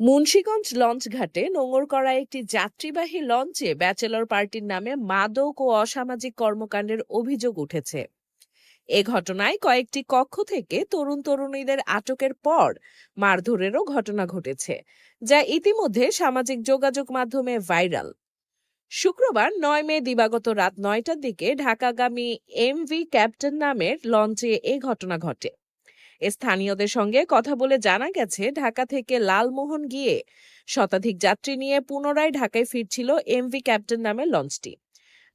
Munshiganj launch ঘাটে নোঙর করা একটি যাত্রীবাহী লঞ্চে ব্যাচেলর পার্টির নামে মাদক ও অসামাজিক কর্মকাণ্ডের অভিযোগ উঠেছে। এ ঘটনায় কয়েকটি কক্ষ থেকে তরুণ তরুণীদের আটকের পর মারধরেরও ঘটনা ঘটেছে, যা ইতিমধ্যে সামাজিক যোগাযোগ মাধ্যমে ভাইরাল। শুক্রবার নয় মে দিবাগত রাত নয়টার দিকে ঢাকাগামী এমভি ক্যাপ্টেন নামের লঞ্চে এ ঘটনা ঘটে। স্থানীয়দের সঙ্গে কথা বলে জানা গেছে, ঢাকা থেকে লালমোহন গিয়ে শতাধিক যাত্রী নিয়ে পুনরায় ঢাকায় ফিরছিল এমভি ক্যাপ্টেন নামের লঞ্চটি।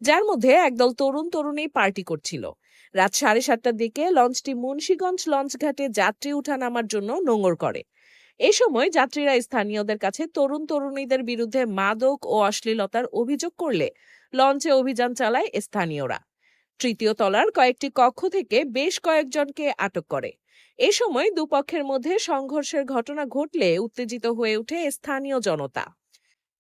যার মধ্যে একদল তরুণ তরুণী পার্টি করছিল। রাত সাড়ে সাতটার দিকে লঞ্চটি মুন্সীগঞ্জ লঞ্চ ঘাটে যাত্রী উঠা নামার জন্য নোঙর করে। এ সময় যাত্রীরা স্থানীয়দের কাছে তরুণ তরুণীদের বিরুদ্ধে মাদক ও অশ্লীলতার অভিযোগ করলে লঞ্চে অভিযান চালায় স্থানীয়রা। তৃতীয় তলার কয়েকটি কক্ষ থেকে বেশ কয়েকজনকে আটক করে। এ সময় দুপক্ষের মধ্যে সংঘর্ষের ঘটনা ঘটলে উত্তেজিত হয়ে ওঠে স্থানীয় জনতা।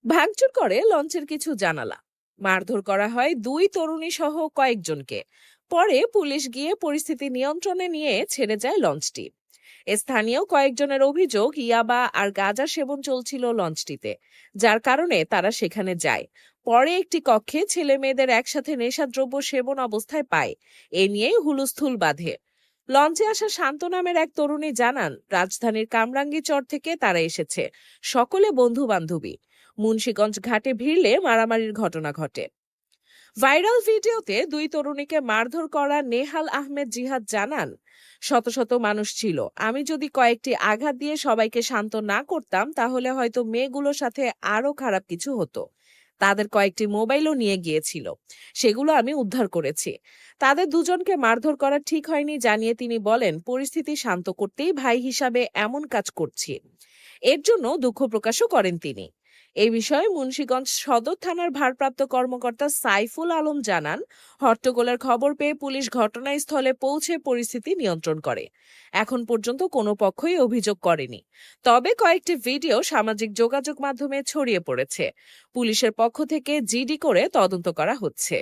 ভাঙচুর করে লঞ্চের কিছু জানালা। মারধর করা হয় দুই তরুণী সহ কয়েকজনকে। পরে পুলিশ গিয়ে পরিস্থিতি নিয়ন্ত্রণে নিয়ে ছেড়ে যায় লঞ্চটি। স্থানীয় কয়েকজনের অভিযোগ, ইয়াবা আর গাঁজা সেবন চলছিল লঞ্চটিতে, যার কারণে তারা সেখানে যায়। পরে একটি কক্ষে ছেলে মেয়েদের একসাথে নেশাদ্রব্য সেবন অবস্থায় পায়। এ নিয়ে হুলুস্থুল বাঁধে। লঞ্চে আসা শান্ত নামের এক তরুণী জানান, রাজধানীর কামরাঙ্গীচর থেকে তারা এসেছে। সকলে বন্ধু বান্ধবী মুন্সীগঞ্জ ঘাটে ভিড়লে মারামারির ঘটনা ঘটে। ভাইরাল ভিডিওতে দুই তরুণীকে মারধর করা নেহাল আহমেদ জিহাদ জানান, শত শত মানুষ ছিল। আমি যদি কয়েকটি আঘাত দিয়ে সবাইকে শান্ত না করতাম, তাহলে হয়তো মেয়েগুলোর সাথে আরও খারাপ কিছু হতো। তাদের কয়েকটি মোবাইলও নিয়ে গিয়েছিল। সেগুলো আমি উদ্ধার করেছি। তাদের দুজনকে মারধর করা ঠিক হয়নি জানিয়ে তিনি বলেন, পরিস্থিতি শান্ত করতেই ভাই হিসাবে এমন কাজ করছি। এর জন্য দুঃখ প্রকাশও করেন তিনি। এই বিষয়ে মুন্সীগঞ্জ সদর থানার ভারপ্রাপ্ত কর্মকর্তা সাইফুল আলম জানান, হট্টগোলের খবর পেয়ে পুলিশ ঘটনাস্থলে পৌঁছে পরিস্থিতি নিয়ন্ত্রণ করে। এখন পর্যন্ত কোনো পক্ষই অভিযোগ করেনি। তবে কয়েকটি ভিডিও সামাজিক যোগাযোগ মাধ্যমে ছড়িয়ে পড়েছে। পুলিশের পক্ষ থেকে জিডি করে তদন্ত করা হচ্ছে।